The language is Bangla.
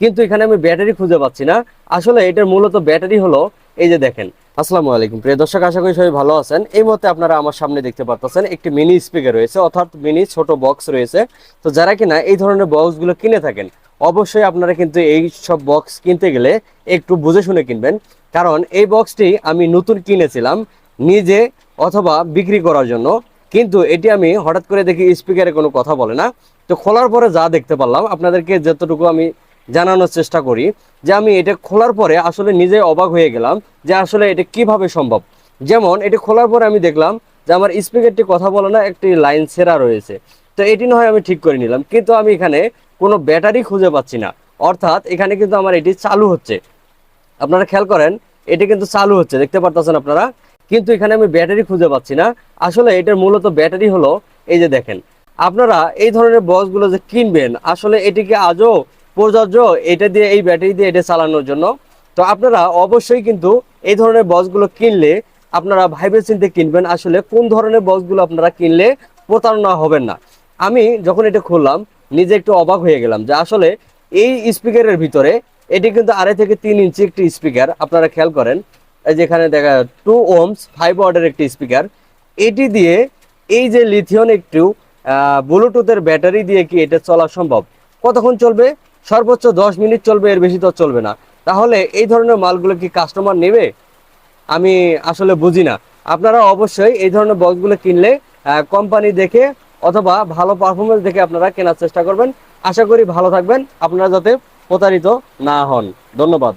কিন্তু এখানে আমি ব্যাটারি খুঁজে পাচ্ছি না। আসলে এটার মূলত ব্যাটারি হলো এই যে দেখেন। আসসালামু আলাইকুম। প্রিয় দর্শক, আশা করি সবাই ভালো আছেন। এই মুহূর্তে আপনারা আমার সামনে দেখতে পাচ্ছেন একটি মিনি স্পিকার রয়েছে, অর্থাৎ মিনি ছোট বক্স রয়েছে। তো যারা কিনা এই ধরনের বক্সগুলো কিনে থাকেন, অবশ্যই আপনারা কিন্তু এই সব বক্স কিনতে গেলে একটু বুঝে শুনে কিনবেন। কারণ এই বক্সটি আমি নতুন কিনেছিলাম নিজে অথবা বিক্রি করার জন্য। কিন্তু এটি আমি হঠাৎ করে দেখি স্পিকারে কোনো কথা বলে না। তো খোলার পরে যা দেখতে পারলাম, আপনাদেরকে যতটুকু আমি জানানোর চেষ্টা করি যে আমি এটা খোলার পরে আসলে নিজে অবাক হয়ে গেলাম যে আসলে এটা কীভাবে সম্ভব। যেমন এটি খোলার পরে আমি দেখলাম যে আমার স্পিকারটি কথা বলে না, একটি লাইন সেরা রয়েছে। তো এটি না হয় আমি ঠিক করে নিলাম, কিন্তু আমি এখানে কোনো ব্যাটারি খুঁজে পাচ্ছি না। অর্থাৎ এখানে কিন্তু আমার এটি চালু হচ্ছে। আপনারা খেয়াল করেন, এটি কিন্তু চালু হচ্ছে, দেখতে পারতেছেন আপনারা? কিন্তু এখানে আমি ব্যাটারি খুঁজে পাচ্ছি না। আসলে এটার মূলত ব্যাটারি হলো, এই যে দেখেন, আপনারা এই ধরনের বক্সগুলো যে কিনবেন, আসলে এটিকে আজও প্রযোজ্য, এটা দিয়ে, এই ব্যাটারি দিয়ে এটা চালানোর জন্য। তো আপনারা অবশ্যই কিন্তু এই ধরনের বক্সগুলো কিনলে আপনারা ভাইবে চিন্তে কিনবেন আসলে কোন ধরনের বক্সগুলো আপনারা কিনলে প্রতারণা হবেন না। আমি যখন এটা খুললাম, নিজে একটু অবাক হয়ে গেলাম যে আসলে এই স্পিকারের ভিতরে, এটি কিন্তু আড়াই থেকে তিন ইঞ্চি একটি স্পিকার, আপনারা খেয়াল করেন যেখানে দেখা টু ওমস ফাইভ ওয়ার্ডের একটি স্পিকার। এটি দিয়ে এই যে লিথিয়ন একটু ব্লুটুথের ব্যাটারি দিয়ে কি এটা চলা সম্ভব? কতক্ষণ চলবে? সর্বোচ্চ দশ মিনিট চলবে, এর বেশি তো চলবে না। তাহলে এই ধরনের মালগুলো কি কাস্টমার নেবে? আমি আসলে বুঝি না। আপনারা অবশ্যই এই ধরনের বক্সগুলো কিনলে কোম্পানি দেখে অথবা ভালো পারফরমেন্স দেখে আপনারা কেনার চেষ্টা করবেন। আশা করি ভালো থাকবেন। আপনারা যাতে প্রতারিত না হন। ধন্যবাদ।